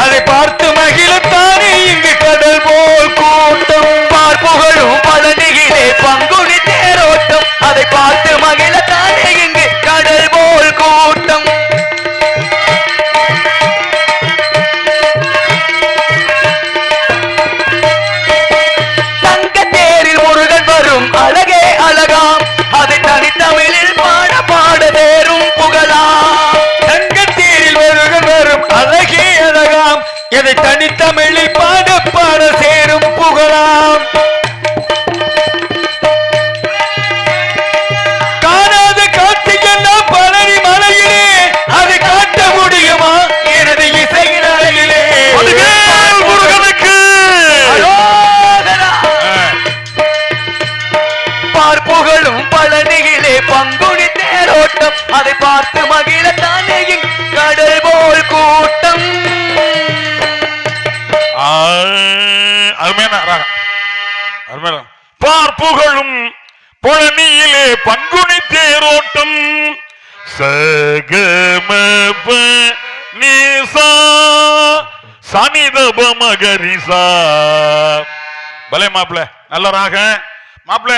அதை பார்த்து அழகாம் இதை தனித்தமிழில் பாட பாட சேரும் புகழாம். காணாத காட்சியெல்லாம் பழனி மலையிலே அதை காட்ட முடியுமா? எனது இசையின் அழகிலே முருகனுக்கு. பார்ப்புகளும் பழனியிலே பங்குனி தேரோட்டம் அதை பார்த்து மகிழ அருமையான ராகம் அருமையான பழனியிலே பங்குனி தேரோட்டம். சகமப நீசா சனிதப மகரிசா. பலே மாப்பிள்ள நல்ல ராக மாப்பிள்ள